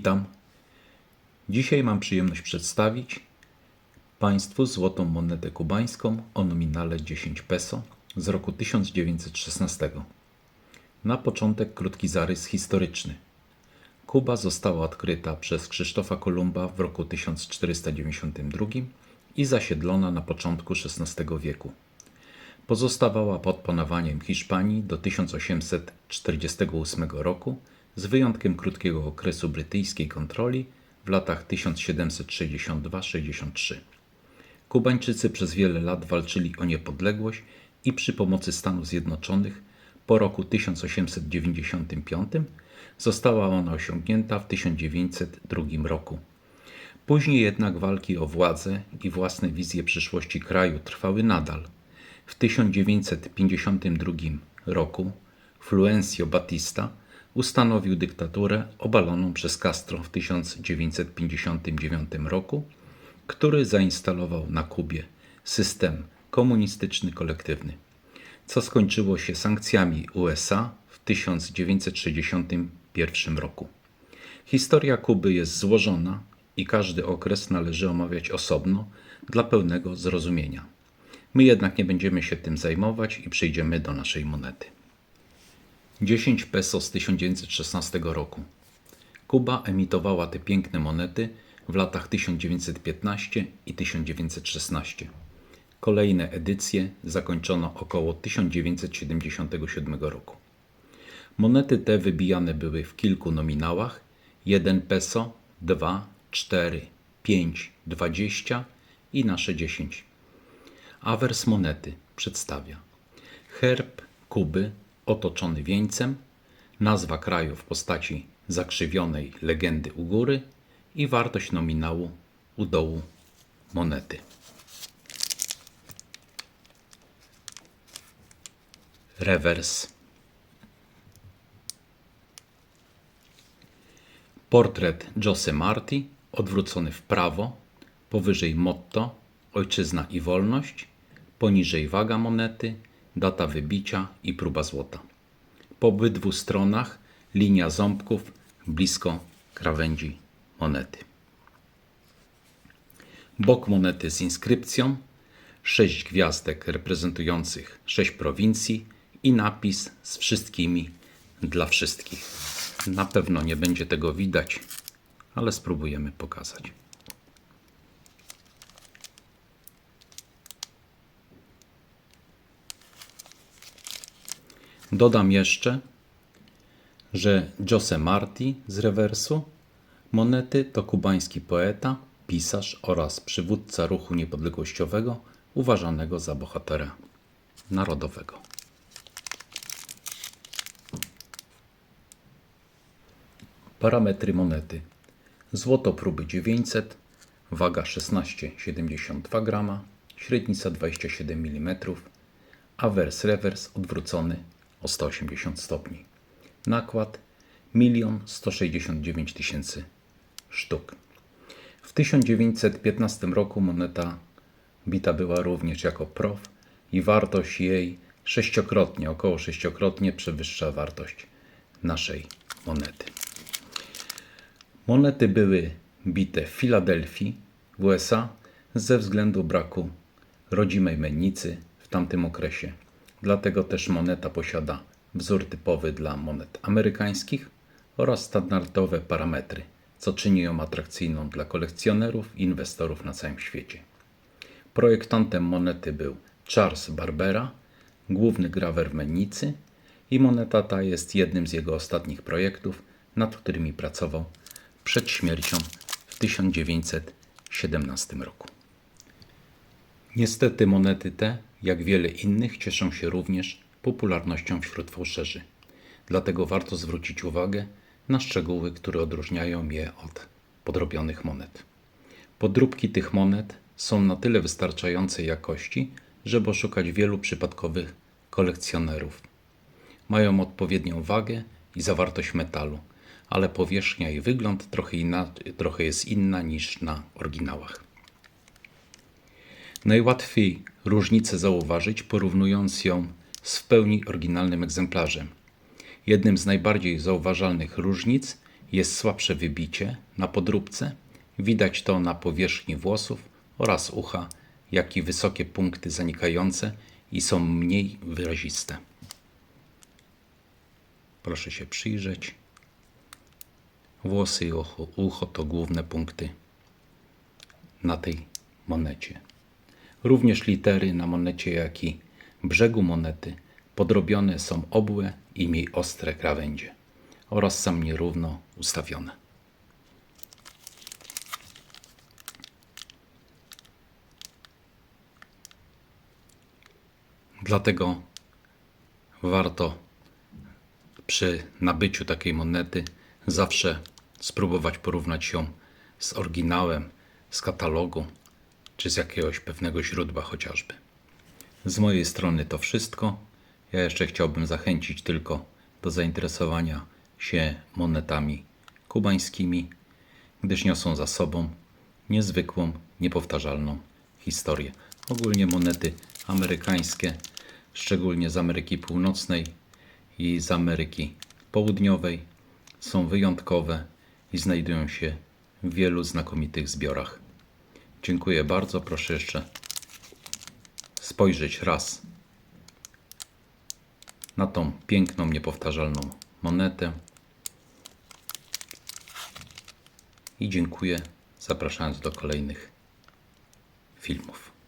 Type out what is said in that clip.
Witam. Dzisiaj mam przyjemność przedstawić Państwu złotą monetę kubańską o nominale 10 peso z roku 1916. Na początek krótki zarys historyczny. Kuba została odkryta przez Krzysztofa Kolumba w roku 1492 i zasiedlona na początku XVI wieku. Pozostawała pod panowaniem Hiszpanii do 1848 roku, z wyjątkiem krótkiego okresu brytyjskiej kontroli w latach 1762-63. Kubańczycy przez wiele lat walczyli o niepodległość i przy pomocy Stanów Zjednoczonych po roku 1895 została ona osiągnięta w 1902 roku. Później jednak walki o władzę i własne wizje przyszłości kraju trwały nadal. W 1952 roku Fluencio Batista ustanowił dyktaturę obaloną przez Castro w 1959 roku, który zainstalował na Kubie system komunistyczny kolektywny, co skończyło się sankcjami USA w 1961 roku. Historia Kuby jest złożona i każdy okres należy omawiać osobno dla pełnego zrozumienia. My jednak nie będziemy się tym zajmować i przejdziemy do naszej monety. 10 peso z 1916 roku. Kuba emitowała te piękne monety w latach 1915 i 1916. Kolejne edycje zakończono około 1977 roku. Monety te wybijane były w kilku nominałach: 1 peso, 2, 4, 5, 20 i nasze 10. Awers monety przedstawia herb Kuby otoczony wieńcem, nazwa kraju w postaci zakrzywionej legendy u góry i wartość nominału u dołu monety. Rewers. Portret Jose Marti odwrócony w prawo, powyżej motto Ojczyzna i wolność, poniżej waga monety, data wybicia i próba złota. Po obydwu stronach linia ząbków blisko krawędzi monety. Bok monety z inskrypcją, sześć gwiazdek reprezentujących sześć prowincji i napis z wszystkimi dla wszystkich. Na pewno nie będzie tego widać, ale spróbujemy pokazać. Dodam jeszcze, że Jose Marti z rewersu monety to kubański poeta, pisarz oraz przywódca ruchu niepodległościowego uważanego za bohatera narodowego. Parametry monety. Złoto próby 900, waga 16,72 g, średnica 27 mm, awers rewers odwrócony o 180 stopni. Nakład 1 169 tysięcy sztuk. W 1915 roku moneta bita była również jako prof i wartość jej sześciokrotnie, około sześciokrotnie przewyższa wartość naszej monety. Monety były bite w Filadelfii w USA ze względu braku rodzimej mennicy w tamtym okresie. Dlatego też moneta posiada wzór typowy dla monet amerykańskich oraz standardowe parametry, co czyni ją atrakcyjną dla kolekcjonerów i inwestorów na całym świecie. Projektantem monety był Charles Barbera, główny grawer w mennicy i moneta ta jest jednym z jego ostatnich projektów, nad którymi pracował przed śmiercią w 1917 roku. Niestety monety te, jak wiele innych, cieszą się również popularnością wśród fałszerzy. Dlatego warto zwrócić uwagę na szczegóły, które odróżniają je od podrobionych monet. Podróbki tych monet są na tyle wystarczającej jakości, żeby oszukać wielu przypadkowych kolekcjonerów. Mają odpowiednią wagę i zawartość metalu, ale powierzchnia i wygląd trochę, inna, trochę jest inna niż na oryginałach. Najłatwiej różnicę zauważyć, porównując ją z w pełni oryginalnym egzemplarzem. Jednym z najbardziej zauważalnych różnic Jest słabsze wybicie na podróbce. Widać to na powierzchni włosów oraz ucha, jak i wysokie punkty zanikające i są mniej wyraziste. Proszę się przyjrzeć. Włosy i ucho, ucho to główne punkty na tej monecie. Również litery na monecie, jak i brzegu monety podrobione są obłe i mniej ostre krawędzie oraz są nierówno ustawione. Dlatego warto przy nabyciu takiej monety zawsze spróbować porównać ją z oryginałem, z katalogu czy z jakiegoś pewnego źródła chociażby. Z mojej strony to wszystko. Ja jeszcze chciałbym zachęcić tylko do zainteresowania się monetami kubańskimi, gdyż niosą za sobą niezwykłą, niepowtarzalną historię. Ogólnie monety amerykańskie, szczególnie z Ameryki Północnej i z Ameryki Południowej, są wyjątkowe i znajdują się w wielu znakomitych zbiorach. Dziękuję bardzo. Proszę jeszcze spojrzeć raz na tą piękną, niepowtarzalną monetę. I dziękuję, zapraszając do kolejnych filmów.